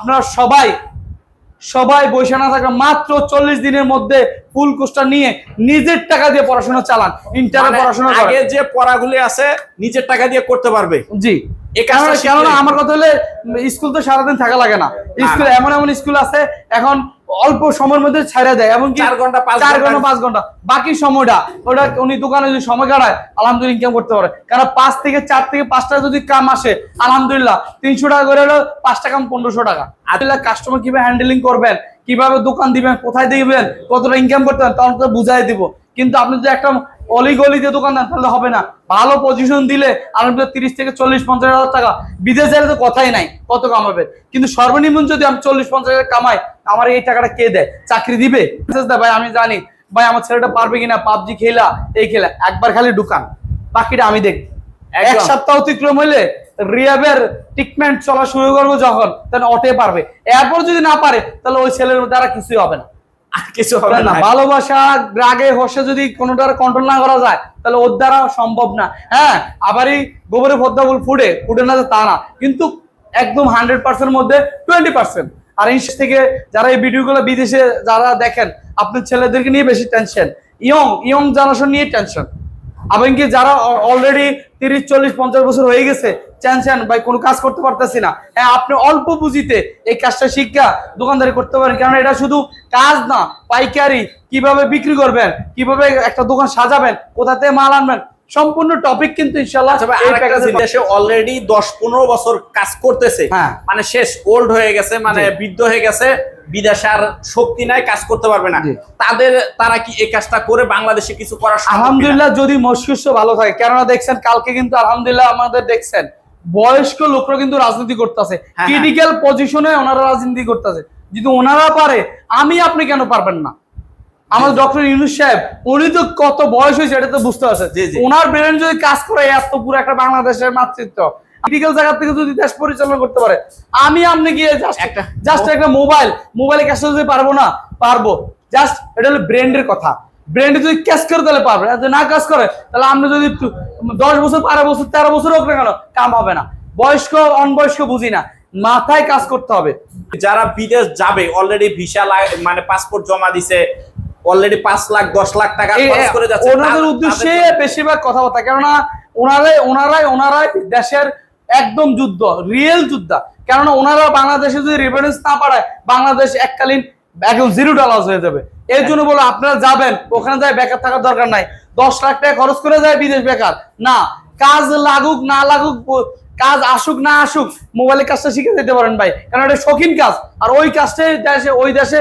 আপনারা সবাই সবাই বসে না থাকা মাত্র চল্লিশ দিনের মধ্যে ফুল কোর্সটা নিয়ে নিজের টাকা দিয়ে পড়াশোনা চালান ইন্টারে মানে পড়াশোনা আগে যে পড়াগুলি আছে নিজের টাকা দিয়ে করতে পারবে। জি। কেননা- আমার কথা হলে স্কুল তো সারাদিন থাকা লাগে না। স্কুল এমন এমন স্কুল আছে এখন অল্প সময়ের মধ্যে ছাড়া দেয় এমনকি চার ঘণ্টা, পাঁচ চার ঘণ্টা। পাঁচ ঘণ্টা। বাকি সময়টা ওটা উনি দোকানে যদি সময় কাটায় আলহামদুলিল্লাহ ইনকাম করতে পারে। কারণ পাঁচ থেকে চার থেকে পাঁচটা যদি কাম আসে আলহামদুলিল্লাহ তিনশো টাকা করে হলো পাঁচ টাকা পনেরোশো টাকা। আলহামদুলিল্লাহ কাস্টমার কীভাবে হ্যান্ডেলিং করবেন কীভাবে দোকান দিবেন কোথায় দিবেন কতটা ইনকাম করতে হবে তখন তো বুঝাই দিব। কিন্তু আপনি যদি একটা অলি গলিতে দোকান দেন তাহলে হবে না। ভালো পজিশন দিলে আলহামদুলিল্লাহ তিরিশ থেকে চল্লিশ পঞ্চাশ হাজার টাকা। বিদেশ গেলে তো কথাই নাই কত কামাবে কিন্তু সর্বনিম্ন যদি আমি চল্লিশ পঞ্চাশ হাজার কামাই আমার এই টাকাটা কে দেয়? চাকরি দিবে? দেয় ভাই আমি জানি। ভাই আমার ছেলেটা পারবে কিনা? পাবজি খেলা এই খেলা। একবার খালি ঢুকান। বাকিটা আমি দেখি এক সপ্তাহ অতিক্রম হইলে রিয়াবের ট্রিটমেন্ট চলা শুরু করব যখন তখন অটে পারবে। এরপর যদি না পারে তাহলে ওই ছেলের দ্বারা কিছুই হবে না। কিছু হবে না। ভালোবাসা রাগে হর্ষে যদি কোনোটার কন্ট্রোল না করা যায় তাহলে ওর দ্বারা সম্ভব না। হ্যাঁ আবারই গোবরে পদ্মা ফুল ফুটে ফুটে না তা না। কিন্তু একদম হান্ড্রেড পার্সেন্ট মধ্যে টোয়েন্টি পার্সেন্ট আর এই থেকে যারা এই ভিডিওগুলো বিদেশে যারা দেখেন, আপনার ছেলেদেরকে নিয়ে বেশি টেনশন ইয়ং ইয়ং জেনারেশন নিয়ে টেনশন এমনকি যারা অলরেডি তিরিশ, চল্লিশ, পঞ্চাশ বছর হয়ে গেছে টেনশন ভাই, কোনো কাজ করতে পারতেছি না। হ্যাঁ আপনি অল্প পুঁজিতে এই কাজটা শিক্ষা দোকানদারি করতে পারেন কারণ এটা শুধু কাজ না, পাইকারি, কীভাবে বিক্রি করবেন, কীভাবে একটা দোকান সাজাবেন কোথা থেকে মাল আনবেন সম্পূর্ণ টপিক কিন্তু দেশে অলরেডি দশ পনেরো বছর কাজ করতেছে হ্যাঁ। মানে শেষ ওল্ড হয়ে গেছে মানে বৃদ্ধ হয়ে গেছে বিদেশে আর শক্তি নাই কাজ করতে পারবে না। তাদের তারা কি এই কাজটা করে বাংলাদেশে কিছু করার আলহামদুলিল্লাহ যদি মস্তিষ্ক ভালো থাকে। কেননা দেখছেন কালকে কিন্তু আলহামদুলিল্লাহ আমাদের দেখছেন বয়স্ক লোকরা কিন্তু রাজনীতি করতেছে। হ্যাঁ। ক্রিটিক্যাল পজিশনে ওনারা রাজনীতি করতেছে। যদি ওনারা পারে আমি আপনি কেন পারবেন না? আমার ডক্টর ইউনুস সাহেব উনি তো কত বয়স হয়েছে এটা তো বুঝতে পারছে। ওনার ব্রেন যদি কাজ করে এত পুরো একটা বাংলাদেশের মাতৃত্ব। ক্রিটিক্যাল জায়গা থেকে যদি দেশ পরিচালনা করতে পারে আমি আপনি গিয়ে জাস্ট একটা- জাস্ট একটা মোবাইল মোবাইলে কাজ করতে পারব না পারব। জাস্ট এটা হলো ব্র্যান্ডের কথা। ব্র্যান্ডে যদি ক্যাশ করে তাহলে পারবে। আর যদি না কাজ করে তাহলে আপনি যদি দশ বছর বারো বছর তেরো বছর হোক না কেন কাম হবে না। বয়স্ক অনবয়স্ক বুঝি না। মাথায় কাজ করতে হবে। যারা বিদেশ যাবে অলরেডি ভিসা মানে পাসপোর্ট জমা দিছে অলরেডি পাঁচ লাখ দশ লাখ টাকা করে যাচ্ছে। ওনাদের উদ্দেশ্যে বেশিরভাগ কথাবার্তা কেননা ওনারাই ওনারাই ওনারাই দেশের একদম যুদ্ধ রিয়েল যুদ্ধ। কেননা ওনারা বাংলাদেশে যদি রেফারেন্স না পাঠায় বাংলাদেশ এককালীন একদম জিরো ডলার হয়ে যাবে। এর জন্য বলো আপনারা যাবেন ওখানে যায় বেকার থাকার দরকার নাই। দশ লাখ টাকা খরচ করে যায় বিদেশ বেকার। না কাজ লাগুক না লাগুক কাজ আসুক না আসুক মোবাইলের কাজটা শিখে যেতে পারেন ভাই। কারণ এটা শৌখিন কাজ। আর ওই কাজটাই দেশে ওই দেশে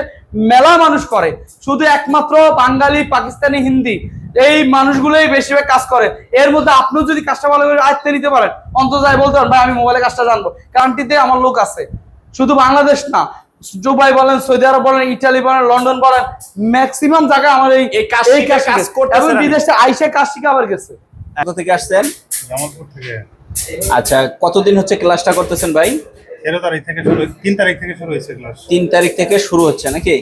মেলা মানুষ করে। শুধু একমাত্র বাঙালি পাকিস্তানি হিন্দি এই মানুষগুলোই বেশিরভাগ কাজ করে। এর মধ্যে আপনিও যদি কাজটা ভালো করে আয়ত্তে নিতে পারেন অন্তত যাই বলতে পারেন ভাই আমি মোবাইলে কাজটা জানব। কান্ট্রিতে আমার লোক আছে। শুধু বাংলাদেশ না দুবাই বলেন সৌদি আরব বলেন ইটালি বলেন লন্ডন বলেন ম্যাক্সিমাম জায়গায় আমার এই এই কাজ এবং বিদেশে আইসে কাজ শিখে আবার গেছে। কোথা থেকে আসছেন? জামালপুর থেকে। আচ্ছা কতদিন হচ্ছে ক্লাসটা করতেছেন ভাই? তেরো তারিখ থেকে শুরু তিন তারিখ থেকে শুরু হয়েছে ক্লাস তিন তারিখ থেকে শুরু হচ্ছে নাকি?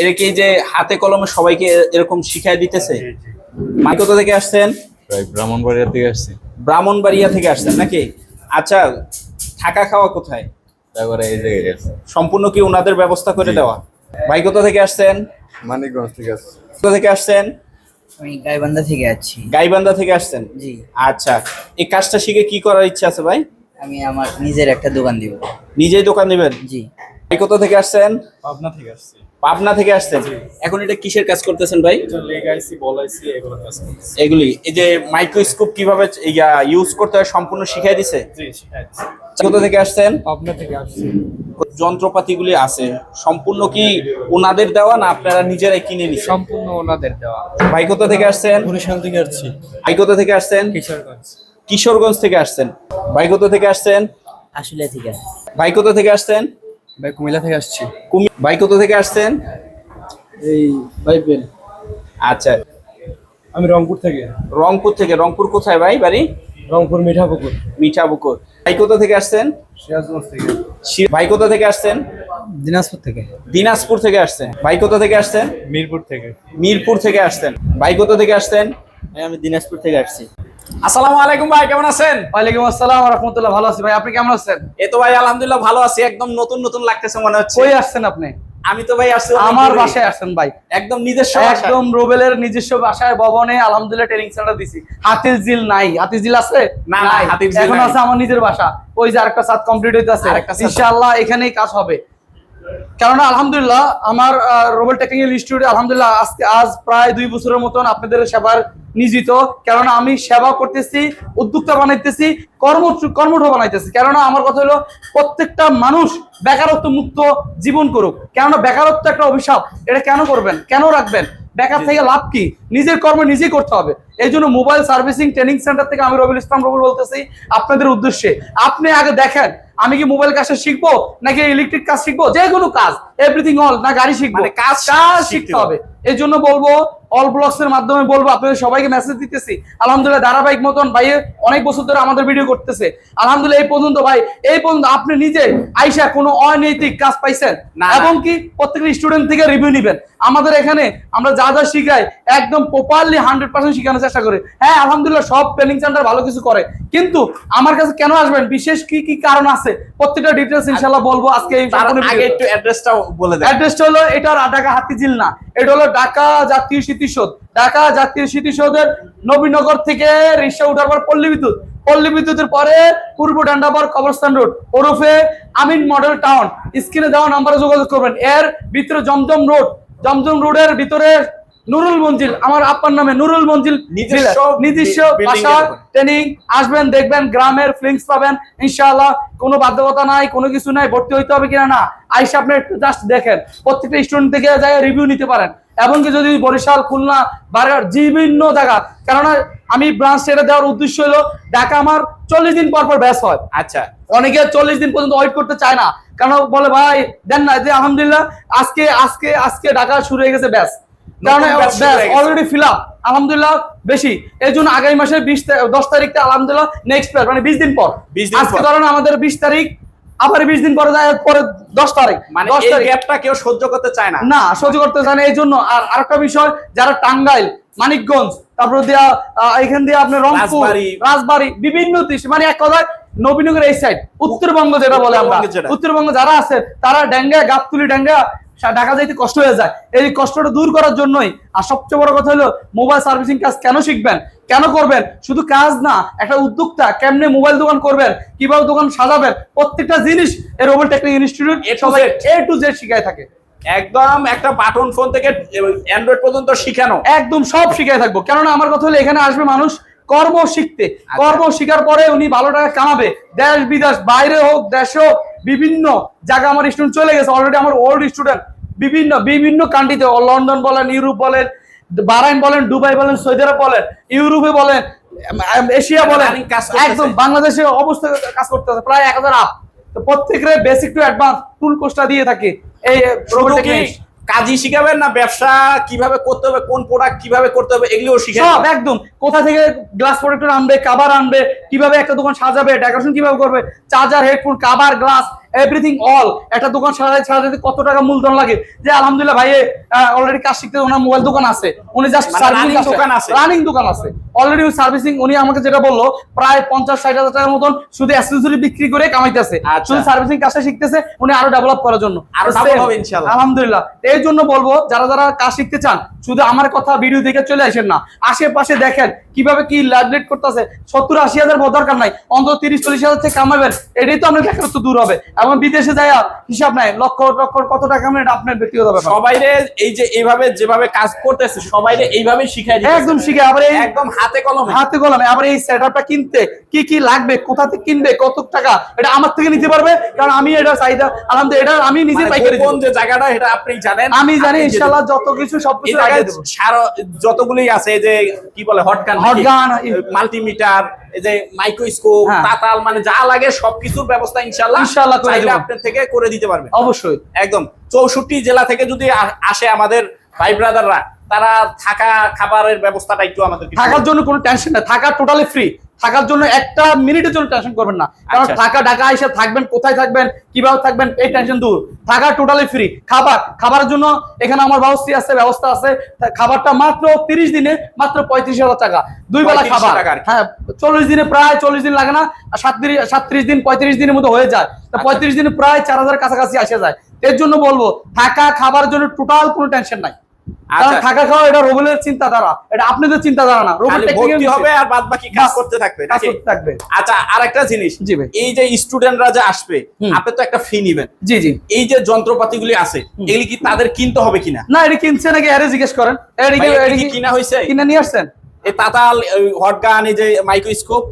এটা কি যে হাতে কলমে সবাইকে এরকম শিখাই দিতেছে? জি, জি। মাই কোথা থেকে আসছেন? ব্রাহ্মণবাড়িয়া থেকে আসছি। ব্রাহ্মণবাড়িয়া থেকে আসছেন নাকি? আচ্ছা থাকা খাওয়া কোথায়? তারপরে এই জায়গায় আছে সম্পূর্ণ কি ওনাদের ব্যবস্থা করে দেওয়া? ভাই কোথা থেকে আসছেন? মানিকগঞ্জ থেকে আসছি। কোথা থেকে আসছেন? আমি গাইবান্ধা থেকে আছি গাইবান্ধা থেকে আসছেন? জি। আচ্ছা। এই কাজটা শিখে কি করার ইচ্ছা আছে ভাই? আমি আমার নিজের একটা দোকান দিব। নিজেই দোকান দিবেন? জি। ভাই কোথা থেকে আসছেন? পাবনা থেকে আসছি। পাবনা থেকে আসছেন? এখন এটা কিসের কাজ করতেছেন ভাই? এটা লেগ আইসি বল আইসি এগুলো কাজ করছি এগুলি এই যে মাইক্রোস্কোপ কীভাবে ইউজ করতে হয় সম্পূর্ণ শিখিয়ে দিছে? কোথা থেকে আসছেন? পাবনা থেকে আসছি। যন্ত্রপাতিগুলি আছে। সম্পূর্ণ কি ওনাদের দেওয়া না আপনারা নিজেরাই কিনে নিচ্ছেন সম্পূর্ণ ওনাদের দেওয়া। ভাই কোথা থেকে আসছেন? বরিশাল থেকে আসছি। ভাই কোথা থেকে আসছেন? কিশোরগঞ্জ। কিশোরগঞ্জ থেকে আসছেন। ভাই কোথা থেকে আসছেন? আসলে আছে ভাই কোথা থেকে আসছেন? ভাই কুমিল্লা থেকে আসছি। কুমি- ভাই কোথা থেকে আসছেন? এই বাইবেল আচ্ছা। আমি রংপুর থেকে। রংপুর থেকে। রংপুর কোথায় ভাই বাড়ি? রংপুর মিঠাপুকুর। মিঠাবুকুর ভাই কোথা থেকে আসছেন? সিরাজগঞ্জ থেকে। ভাই কোথা থেকে আসছেন? দিনাজপুর থেকে। দিনাজপুর থেকে আসছেন। ভাই কোথা থেকে আসছেন? মিরপুর থেকে। মিরপুর থেকে আসছেন। ভাই কোথা থেকে আসছেন? আমি দিনাজপুর থেকে আসছি। আসসালামু আলাইকুম ভাই কেমন আছেন? ওয়ালাইকুম আসসালাম রহমতুল্লাহ ভালো আছি ভাই। আপনি কেমন আছেন? এই তো ভাই আলহামদুলিল্লাহ ভালো আছি। একদম নতুন নতুন লাগতেছে মনে হচ্ছে। কই আসছেন আপনি? আমি তো ভাই আসছি আমার বাসায় আসছেন ভাই। একদম নিজস্ব একদম রোবেলের নিজস্ব বাসায় ভবনে আলহামদুলিল্লাহ ট্রেনিং সেন্টার দিছি। হাতির জিল নাই। হাতির জিল আছে? না, না, হাতির এখন আছে আমার নিজের বাসা। ওই যে আরেকটা সাত কমপ্লিট হইতাছে। ইনশাআল্লাহ এখানেই কাজ হবে। কেননা আলহামদুলিল্লাহ আমার রোবেল টেকনিক্যাল ইনস্টিটিউটে আলহামদুলিল্লাহ আজকে আজ প্রায় দুই বছরের মতন আপনাদের সেবার নিয়োজিত। কেননা আমি সেবা করতেছি উদ্যোক্তা বানাইতেছি কর্ম কর্মঠ বানাইতেছি। কেননা আমার কথা হলো প্রত্যেকটা মানুষ বেকারত্ব মুক্ত জীবন করুক। কেননা বেকারত্ব একটা অভিশাপ। এটা কেন করবেন? কেন রাখবেন? বেকার থেকে লাভ কি? নিজের কর্ম নিজেই করতে হবে। এই জন্য মোবাইল সার্ভিসিং ট্রেনিং সেন্টার থেকে আমি রবিল ইসলাম রবুল বলতেছি আপনাদের উদ্দেশ্যে। আপনি আগে দেখেন আমি কি মোবাইল কাজটা শিখব নাকি ইলেকট্রিক কাজ শিখব? যে কোনো কাজ এভরিথিং অল না গাড়ি শিখব। মানে কাজ কাজ শিখতে শিখতে হবে। এই জন্য বলব অল ব্লগস এর মাধ্যমে বলব আপনাদের সবাইকে মেসেজ দিতেছি। আলহামদুলিল্লাহ ধারাবাহিক মতন ভাই অনেক বছর ধরে আমাদের ভিডিও করতেছে। আলহামদুলিল্লাহ এই পর্যন্ত ভাই এই পর্যন্ত আপনি নিজে আইসা কোনো অনৈতিক কাজ পাইছেন। এবং কি প্রত্যেকটা স্টুডেন্ট থেকে রিভিউ নিবেন। আমাদের এখানে আমরা যা যা শিখাই একদম প্রপারলি হান্ড্রেড পার্সেন্ট শেখানোর চেষ্টা করি। হ্যাঁ আলহামদুলিল্লাহ সব ট্রেনিং সেন্টার ভালো কিছু করে। কিন্তু আমার কাছে কেন আসবেন? বিশেষ কি কি কারণ আছে? প্রত্যেকটা ডিটেলস ইনশাল্লাহ বলব আজকে আগে। একটু অ্যাড্রেসটা বলে দেন। অ্যাড্রেসটা হলো এটা ঢাকা হাতিঝিল না এটা হলো ঢাকা জাতীয় স্মৃতিসৌধ। ঢাকা জাতীয় স্মৃতিসৌধের নবীনগর থেকে রিক্সা উঠার পর পল্লী বিদ্যুৎ। পল্লী বিদ্যুতের পরে পূর্ব ডান্ডাবার কবরস্থান রোড। ওরফে আমিন মডেল টাউন। স্ক্রিনে দেওয়া নাম্বারে যোগাযোগ করবেন। এর ভিতরে জমজম রোড। জমজম রোডের ভিতরে নুরুল মঞ্জিল আমার আপ্পার নামে নুরুল মঞ্জিল নিজস্ব নিজস্ব বাসা ট্রেনিং আসবেন দেখবেন গ্রামের ফিলিংস পাবেন। ইনশাআল্লাহ কোনো বাধ্যকতা নাই কোনো কিছু নাই ভর্তি হইতে হবে কিনা না। আইসা আপনি একটু জাস্ট দেখেন। প্রত্যেকটা স্টুডেন্ট থেকে যায় রিভিউ নিতে পারেন। এমনকি যদি বরিশাল খুলনা বারগার বিভিন্ন জায়গা কেননা আমি ব্রাঞ্চ ছেড়ে দেওয়ার উদ্দেশ্য হলো ঢাকা আমার চল্লিশ দিন পর পর ব্যাস হয়। আচ্ছা। অনেকে চল্লিশ দিন পর্যন্ত ওয়েট করতে চায় না। কারণ বলে ভাই দেন না। যে আলহামদুলিল্লাহ আজকে আজকে আজকে ঢাকা শুরু হয়ে গেছে ব্যাস কারণ। অলরেডি ফিল আপ আলহামদুলিল্লাহ বেশি। এই জন্য আগামী মাসের বিশ দশ তারিখটা আলহামদুলিল্লাহ নেক্সট মানে বিশ দিন পর। 20 দিন আজকে। ধরেন আমাদের বিশ তারিখ আবার বিশ দিন পরে যায় পরে দশ তারিখ। মানে দশ তারিখ। গ্যাপটা কেউ সহ্য করতে চায় না। না সহ্য করতে চায় না এই জন্য আর আরেকটা বিষয় যারা টাঙ্গাইল মানিকগঞ্জ তারপর দিয়া এখান দিয়ে আপনার রংপুর রাজবাড়ী। বিভিন্ন দেশ মানে এক কথায় নবীনগর এই সাইড উত্তরবঙ্গ যেটা বলে আমরা। উত্তরবঙ্গ যারা আছে তারা ডেঙ্গা গাবতুলি ড্যাঙ্গা সা- ঢাকা যাইতে কষ্ট হয়ে যায়। এই কষ্টটা দূর করার জন্যই। আর সবচেয়ে বড় কথা হলো মোবাইল সার্ভিসিং কাজ কেন শিখবেন? কেন করবেন? শুধু কাজ না একটা উদ্যোক্তা কেমনে মোবাইল দোকান করবেন? কীভাবে দোকান সাজাবেন? প্রত্যেকটা জিনিস এই রোবল টেকনিক ইনস্টিটিউট সবাই এ টু জেড শিখায় থাকে। একদম একটা বাটন ফোন থেকে অ্যান্ড্রয়েড পর্যন্ত শিখানো। একদম সব শিখাই থাকব। কেননা আমার কথা হলো এখানে আসবে মানুষ কর্ম শিখতে। আচ্ছা। কর্ম শিখার পরে উনি ভালো টাকা কামাবে। দেশ বিদেশ বাইরে হোক দেশে হোক বিভিন্ন জায়গা আমার স্টুডেন্ট চলে গেছে। অলরেডি আমার ওল্ড স্টুডেন্ট বিভিন্ন বিভিন্ন কান্ট্রিতে লন্ডন বলেন ইউরোপ বলেন বারাইন বলেন দুবাই বলেন সৌদি আরব বলেন ইউরোপে বলেন এশিয়া বলেন একদম বাংলাদেশে অবস্থা কাজ করতে হবে প্রায় এক হাজার আপ তো প্রত্যেকের বেসিক টু অ্যাডভান্স টুল কোর্সটা দিয়ে থাকে এই রোবট কাজই শিখাবেন না ব্যবসা কীভাবে করতে হবে কোন প্রোডাক্ট কীভাবে করতে হবে এগুলোও শিখাবেন? একদম। কোথা থেকে গ্লাস প্রোডাক্ট আনবে কাবার আনবে কীভাবে একটা দোকান সাজাবে ডেকোরেশন কীভাবে করবে charger headphone cover glass everything all একটা দোকান সাজাতে সাজাতে কত টাকা মূলধন লাগে? যে আলহামদুলিল্লাহ ভাই অলরেডি কাজ শিখতে ওনার মোবাইল দোকান আছে। উনি জাস্ট মানে running দোকান আছে। রানিং দোকান আছে। অলরেডি সার্ভিসিং উনি আমাকে যেটা বলল প্রায় পঞ্চাশ ষাট হাজার টাকার মতন শুধু অ্যাক্সেসরি বিক্রি করে কামাইতেছে। আচ্ছা। শুধু সার্ভিসিং কাজটা শিখতেছে উনি আরও ডেভেলপ করার জন্য। আলহামদুলিল্লাহ। এই জন্য বলব যারা যারা কাজ শিখতে চান শুধু আমার কথা ভিডিও দেখে চলে আসেন না। আশেপাশে দেখেন কীভাবে কি ল্যাবলেট করতেছে। সত্তর আশি হাজার বড় দরকার নাই। অন্তত তিরিশ চল্লিশ হাজার থেকে কামাবেন। এটাই তো আপনার বেকারত্ব দূর হবে। এবং বিদেশে যায় হিসাব নাই। লক্ষ লক্ষ কত টাকা কামাবেন এটা আপনার ব্যক্তিগত ব্যাপার। সবাইরে এই যে এইভাবে যেভাবে কাজ করতেছে সবাইরে এইভাবে শিখাই একদম শিখে আবার এই একদম হাতে কলমে। হাতে কলমে। আবার এই সেটআপটা কিনতে কি কি লাগবে কোথা থেকে কিনবে কত টাকা এটা আমার থেকে নিতে পারবে? কারণ আমি এটা চাহিদা আলহামদুলিল্লাহ এটা আমি নিজে মানে পাইকারি গোপন দেব। যে জায়গাটা এটা আপনি জানেন আমি জানি ইনশাআল্লাহ যত কিছু এই সবকিছু জায়গায় লাগিয়ে দেবো। যতগুলি আছে যে কি বলে hot gun Hot gun, multimeter এই যে মাইক্রোস্কোপ হ্যাঁ। তাতাল মানে যা লাগে সবকিছুর ব্যবস্থা ইনশাআল্লাহ ইনশাআল্লাহ করে দেবো। আপনার থেকে করে দিতে পারবে অবশ্যই। একদম। চৌষট্টি জেলা থেকে যদি আসে আমাদের ভাই ব্রাদাররা তারা থাকা খাবারের ব্যবস্থাটা একটু আমাদের থাকার জন্য কোনো টেনশন নেই। থাকা টোটালি ফ্রি থাকার জন্য একটা মিনিটের জন্য টেনশন করবেন না কারণ আচ্ছা। ঢাকা ঢাকা এসে থাকবেন কোথায় থাকবেন কীভাবে থাকবেন এই টেনশন দূর থাকা টোটালি ফ্রি খাবার খাবারের জন্য এখানে আমার ব্যবস্থা আছে ব্যবস্থা আছে খাবারটা মাত্র তিরিশ দিনে মাত্র পঁয়ত্রিশ হাজার টাকা দুই বেলা খাবার। হ্যাঁ চল্লিশ দিনে প্রায় চল্লিশ দিন লাগে না সাতত্রিশ সাতত্রিশ দিন পঁয়ত্রিশ দিনের মতো হয়ে যায় তা আচ্ছা। পঁয়ত্রিশ দিনে প্রায় চার হাজার কাছাকাছি আসে যায় এর জন্য বলব থাকা খাবার জন্য টোটাল কোনো টেনশন নাই। থাকা খাওয়া এটা রোবেলের চিন্তাধারা। এটা আপনাদের চিন্তাধারা না। রোবেল ভর্তি হবে আর বাদ বাকি কাজ করতে থাকবে কাজ করতে থাকবে। আচ্ছা আর একটা জিনিস। জি ভাই। এই যে স্টুডেন্টরা যে আসবে আপনি তো একটা ফি নিবেন। জি জি। এই যে যন্ত্রপাতিগুলি আছে এগুলি কি তাদের কিনতে হবে কিনা? না এটা কিনছে নাকি আরে জিজ্ঞেস করেন। এটা কি- কিনা হয়েছে? কিনে নিয়ে আসছেন? এই তাতাল হট গান এই যে মাইক্রোস্কোপ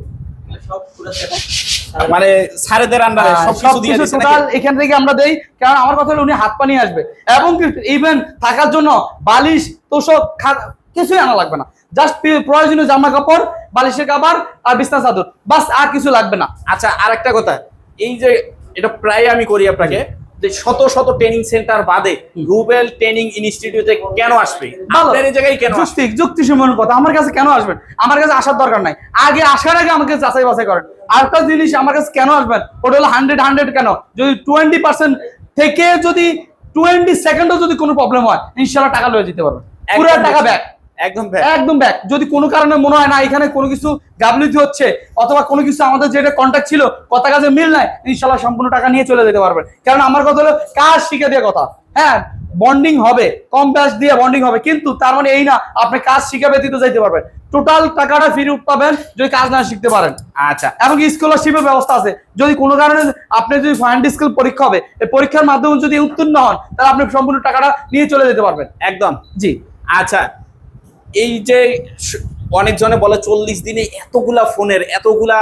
মানে স্যারেদের আন্ডারে হ্যাঁ, সবকিছু দিয়ে টোটাল এখান থেকে আমরা দেই কারণ আমার কথা হলো উনি হাত পা নিয়ে আসবে। এবং ইভেন থাকার জন্য বালিশ তোষক কিছুই আনা লাগবে না। জাস্ট প্রয়োজনীয় জামা কাপড় বালিশের কাবার আর বিছনা চাদর। বাস আর কিছু লাগবে না। আচ্ছা আর একটা কথা। এই যে এটা প্রায় আমি করি আপনাকে। যে শত শত ট্রেনিং সেন্টার বাদে রুবেল ট্রেনিং ইনস্টিটিউটে কেন আসবে। আপনার এই জায়গায় কেন আসবে? যুক্তি যুক্তিসম্মত কথা আমার কাছে কেন আসবেন? আমার কাছে আসার দরকার নাই। আগে আসার আগে আমাকে যাচাই বাছাই করেন। আরেকটা জিনিস আমার কাছে কেন আসবেন? ওটা হলো হান্ড্রেড হান্ড্রেড কেন? যদি টোয়েন্টি পার্সেন্ট থেকে যদি টোয়েন্টি সেকেন্ডও যদি কোনো প্রবলেম হয় ইনশাল্লাহ টাকা লয়ে যেতে পারবেন। পুরো টাকা ব্যাক একদম ভাই। একদম ব্যাক যদি কোনো কারণে মনে হয় না এখানে কোনো কিছু গাবলিতি হচ্ছে অথবা কোনো কিছু আমাদের যেটা কন্ট্যাক্ট ছিল কথা কাজে মিল নাই ইনশাল্লাহ সম্পূর্ণ টাকা নিয়ে চলে যেতে পারবেন। কারণ আমার কথা হলো কাজ শিখে দিয়ে কথা? হ্যাঁ বন্ডিং হবে কম ব্যাচ দিয়ে বন্ডিং হবে কিন্তু তার মানে এই না আপনি কাজ শিখে ব্যতীত যাইতে পারবেন। টোটাল টাকাটা ফিরে পাবেন যদি কাজ না শিখতে পারেন। আচ্ছা। এবং স্কলারশিপের ব্যবস্থা আছে। যদি কোনো কারণে আপনি যদি ফাইন্ড স্কিল পরীক্ষা হবে এই পরীক্ষার মাধ্যমে যদি উত্তীর্ণ হন তাহলে আপনি সম্পূর্ণ টাকাটা নিয়ে চলে যেতে পারবেন। একদম। জি। আচ্ছা এই যে অনেকজনে বলে চল্লিশ দিনে এতগুলা ফোনের এতগুলা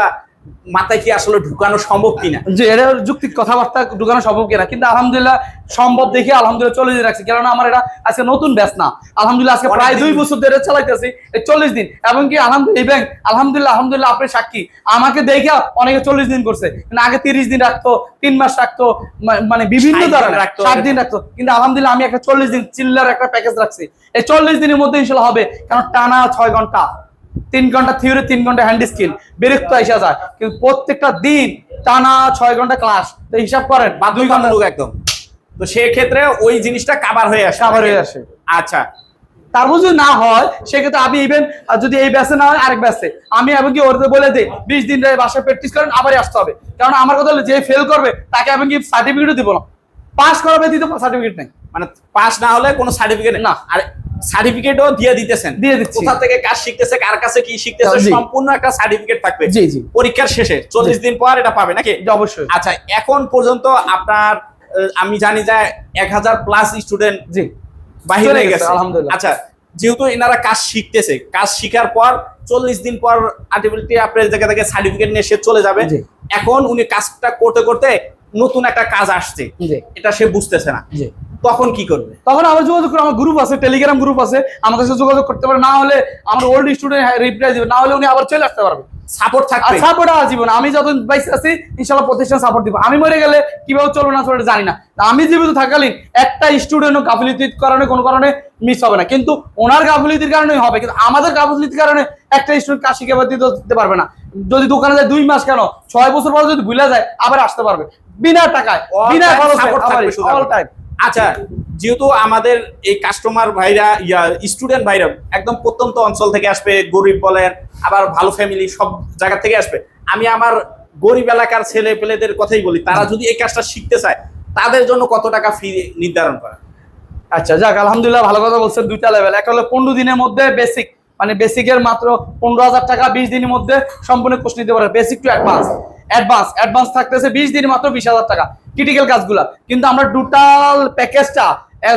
মাথায় কি আসলে ঢুকানো সম্ভব কিনা? যে এটা যুক্তিক কথাবার্তা ঢুকানো সম্ভব কিনা? কিন্তু আলহামদুলিল্লাহ সম্ভব দেখে আলহামদুলিল্লাহ চল্লিশ দিন রাখছি। কেননা আমার এটা আজকে নতুন ব্যাচ না। আলহামদুলিল্লাহ আজকে প্রায় দুই বছর ধরে চালাইতেছি এই চল্লিশ দিন। এবং কি আলহামদুলিল্লাহ এই ব্যাংক আলহামদুলিল্লাহ আলহামদুলিল্লাহ আপনি সাক্ষী। আমাকে দেখে অনেকে চল্লিশ দিন করছে। কিন্তু আগে তিরিশ দিন রাখতো তিন মাস রাখতো মানে বিভিন্ন ধরনের। রাখতো। ষাট দিন রাখতো। কিন্তু আলহামদুলিল্লাহ আমি একটা চল্লিশ দিন চিল্লার একটা প্যাকেজ রাখছি। এই চল্লিশ দিনের মধ্যে ইনশাল্লাহ হবে। কারণ টানা ছয় ঘণ্টা। তিন ঘণ্টা থিওরি তিন ঘণ্টা হ্যান্ড স্কিল বিরক্ত এসে যায়। কিন্তু প্রত্যেকটা দিন টানা ছয় ঘণ্টা ক্লাস তো হিসাব করেন বা দুই ঘণ্টা বাধ্যতামূলক একদম। তো সেক্ষেত্রে ওই জিনিসটা কাবার হয়ে আসে। Cover হয়ে আসে। আচ্ছা। তারপর যদি না হয় সেক্ষেত্রে আমি ইভেন যদি এই ব্যাচে না হয় আরেক ব্যাচে আমি এবং কি ওদের বলে দিই বিশ দিন ধরে বাসায় প্র্যাকটিস করেন আবারই আসতে হবে। কারণ আমার কথা হলো যে ফেল করবে তাকে এবং কি সার্টিফিকেটও দিব না। পাস করাবে দিতে সার্টিফিকেট নেই। মানে পাস না হলে কোনো সার্টিফিকেট না। আর সার্টিফিকেটও দিয়ে দিতেছেন। দিয়ে দিচ্ছি। কোথা থেকে কাজ শিখতেছে কার কাছে কি শিখতেছে সম্পূর্ণ একটা সার্টিফিকেট থাকবে। জি, জি। পরীক্ষার শেষে চল্লিশ দিন পর এটা পাবে নাকি? অবশ্যই। আচ্ছা এখন পর্যন্ত আপনার আমি জানি যে এক হাজার প্লাস স্টুডেন্ট জি। বাহির গেছে, আলহামদুলিল্লাহ। আচ্ছা যেহেতু এনারা কাজ শিখতেছে কাজ শিখার পর চল্লিশ দিন পর আপনার জায়গা থেকে সার্টিফিকেট নিয়ে সে চলে যাবে। এখন উনি কাজটা করতে করতে নতুন একটা কাজ আসছে। এটা সে বুঝতেছে না। তখন কি করবে? তখন আবার যোগাযোগ করে আমার গ্রুপ আছে টেলিগ্রাম গ্রুপ আছে আমাদের সাথে যোগাযোগ করতে পারে। না হলে আমার ওল্ড স্টুডেন্ট রিপ্লাই দিবে না হলে উনি আবার চলে আসতে পারবে। সাপোর্ট থাকবে? সাপোর্ট আজীবন আমি বাইসে আছি ইনশাল্লাহ প্রতিষ্ঠান সাপোর্ট দিব। আমি মরে গেলে কীভাবে চলবে না চলবে জানি না। আমি জীবিত থাকালীন একটা স্টুডেন্টও গাফিলিতির কারণে কোনো কারণে মিস হবে না। কিন্তু ওনার গাফিলিতির কারণে হবে। কিন্তু আমাদের গাফিলিতির কারণে একটা স্টুডেন্ট কাজ শিখে দিতে পারবে না। যদি দোকানে যায় দুই মাস কেন? ছয় বছর পর যদি ভুলে যায় আবার আসতে পারবে। বিনা টাকায় বিনা খরচে অল টাইম আচ্ছা যেহেতু আমাদের এই কাস্টমার ভাইরা, ইয়া স্টুডেন্ট ভাইরা একদম প্রত্যন্ত অঞ্চল থেকে আসবে, গরিব বলেন আবার ভালো ফ্যামিলি সব জায়গা থেকে আসবে, আমি আমার গরিব এলাকার ছেলে পেলেদের কথাই বলি, তারা যদি এই কাজটা শিখতে চায়, তাদের জন্য কত টাকা ফি নির্ধারণ করা? আচ্ছা যাক, আলহামদুলিল্লাহ ভালো কথা বলছেন দুইটা লেভেল একটা হলো পনেরো দিনের মধ্যে বেসিক মানে বেসিকের মাত্র পনেরো হাজার টাকা বিশ দিনের মধ্যে সম্পূর্ণ কোর্স নিতে পারে basic to advance advance advance থাকতেছে বিশ দিন মাত্র বিশ হাজার টাকা। ক্রিটিক্যাল কাজগুলা। কিন্তু আমরা টোটাল প্যাকেজটা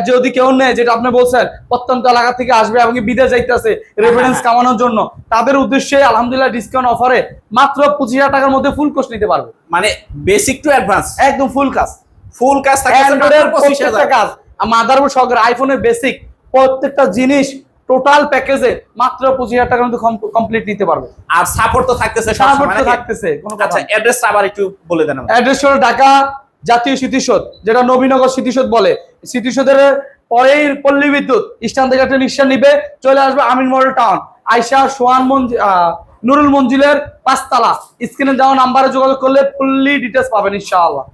যদি কেউ নেয় যেটা আপনি বলছেন প্রত্যন্ত এলাকা থেকে আসবে এবং বিদেশ যাইতেছে রেফারেন্স কামানোর জন্য তাদের উদ্দেশ্যে আলহামদুলিল্লাহ ডিসকাউন্ট অফারে মাত্র পঁচিশ হাজার টাকার মধ্যে ফুল কোর্স নিতে পারবে। মানে বেসিক টু অ্যাডভান্স একদম ফুল কাজ ফুল কাজ। কাজ মাদারবোর্ড সহকারে আইফোনের বেসিক প্রত্যেকটা জিনিস টোটাল প্যাকেজে মাত্র পঁচিশ হাজার মধ্যে কমপ্লিট নিতে পারবে। আর সাপোর্ট তো থাকতেছে সাপোর্ট তো থাকতেছে কোনো কথা আচ্ছা অ্যাড্রেসটা আবার একটু বলে দেন অ্যাড্রেস হলো ঢাকা জাতীয় স্মৃতিসৌধ যেটা নবীনগর স্মৃতিসৌধ বলে। স্মৃতিসৌধের পরেই পল্লী বিদ্যুৎ স্থান থেকে একটা রিক্সা নিবে চলে আসবে আমিন মডেল টাউন। আইসা সোহান মঞ্জিল নুরুল মঞ্জিলের পাঁচতলা। স্ক্রিনে দেওয়া নাম্বারে যোগাযোগ করলে ফুললি ডিটেলস পাবেন ইনশাআল্লাহ।